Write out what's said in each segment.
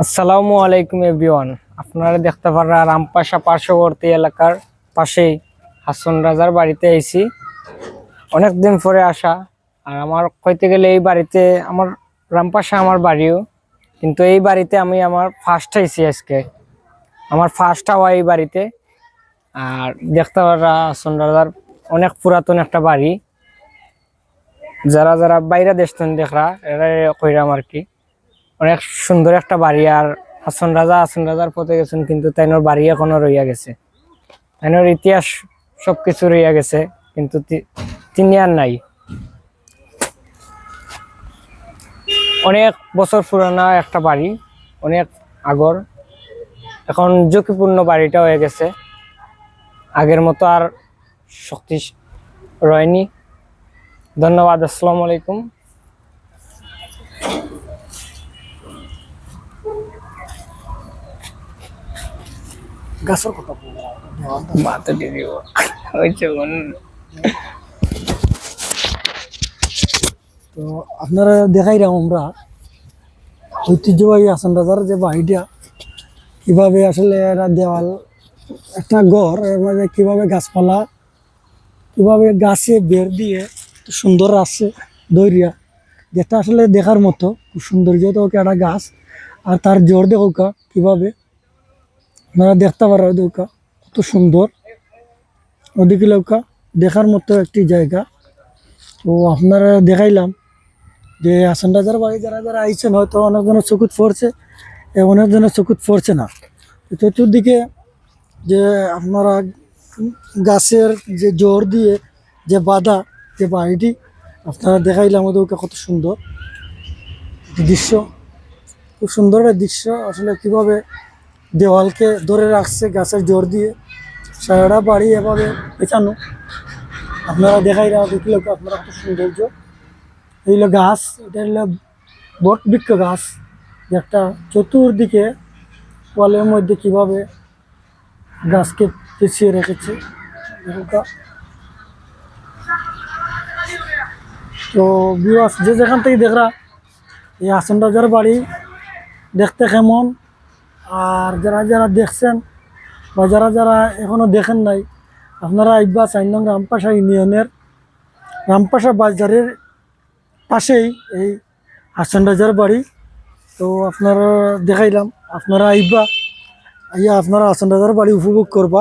আসসালামু আলাইকুম এভরিওয়ান। আপনারা দেখতে পারা রামপাশা পার্শ্ববর্তী এলাকার পাশেই হাসন রাজার বাড়িতে আইছি। অনেক দিন পরে আসা, আর আমার কইতে গেলে এই বাড়িতে আমার, রামপাশা আমার বাড়িও, কিন্তু এই বাড়িতে আমি আমার ফার্স্ট আইছি আজকে। আমার ফার্স্ট হওয়া এই বাড়িতে। আর দেখতে পারা হাসন রাজার অনেক পুরাতন একটা বাড়ি। যারা যারা বাইরে দেশ দেখরা এরা কইরাম আর কি। অনেক সুন্দর একটা বাড়ি আর হাসন রাজা আসন রাজার পথে গেছেন কিন্তু তাইনোর বাড়ি এখনও রইয়া গেছে। তাইনোর ইতিহাস সবকিছু রইয়া গেছে, কিন্তু তিনি আর নাই। অনেক বছর পুরানা একটা বাড়ি, অনেক আগর, এখন ঝুঁকিপূর্ণ বাড়িটা হয়ে গেছে। আগের মতো আর শক্তি রয়নি। ধন্যবাদ, আসসালামু আলাইকুম। গাছের কথা বাতো দিয়ে দিব। হয়েছে তো আপনারা দেখাইলাম আমরা। ঐতিহ্যবাহী আসান রাজার যে বাড়িটা কীভাবে আসলে এরা দেওয়াল একটা ঘর এর কীভাবে গাছপালা কীভাবে গাছে বের দিয়ে সুন্দর আছে দৈরিয়া। যেটা আসলে দেখার মতো খুব সৌন্দর্য তো একটা গাছ আর তার জোর দেখোকা কীভাবে আপনারা দেখতে পারো দেখা কত সুন্দর। ওদিকে লৌকা দেখার মতো একটি জায়গা। তো আপনারা দেখাইলাম যে রাজার বাড়ি যারা যারা আইছেন, হয়তো অনেকজনের চকুত পড়ছে অনেকজনের চকুত পড়ছে না। চতুর্দিকে যে আপনারা গাছের যে জোর দিয়ে যে বাধা, যে বাড়িটি, আপনারা দেখাইলাম ওদেরকে কত সুন্দর। দৃশ্য, খুব সুন্দর একটা দৃশ্য। আসলে কীভাবে দেওয়ালকে ধরে রাখছে, গাছের জোর দিয়ে। সারাটা বাড়ি এভাবে পেঁচানো। আপনারা দেখাই না দেখলে আপনারা কত সৌন্দর্য। এই হলো গাছ, এটা হলো বট বৃক্ষ গাছ। একটা চতুর্দিকে ওয়ালের মধ্যে কীভাবে গাছকে পেঁচিয়ে রেখেছে। তো বিবাস যে যেখান থেকে দেখরা, এই হাসন রাজার বাড়ি, দেখতে কেমন? আর যারা যারা দেখছেন বা যারা যারা এখনও দেখেন নাই, আপনারা আইবা চার নং রামপাশা ইউনিয়নের রামপাশা বাজারের পাশেই এই হাসান রাজার বাড়ি। তো আপনারা দেখাইলাম, আপনারা আইবা, আইয়া আপনারা হাসান রাজার বাড়ি উপভোগ করবা।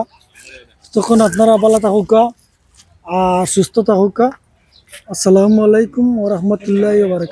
তখন আপনারা ভালো থাকুকা আর সুস্থ থাকুকা। আসসালামু আলাইকুম ওরহমতুল্লাহ বারকাত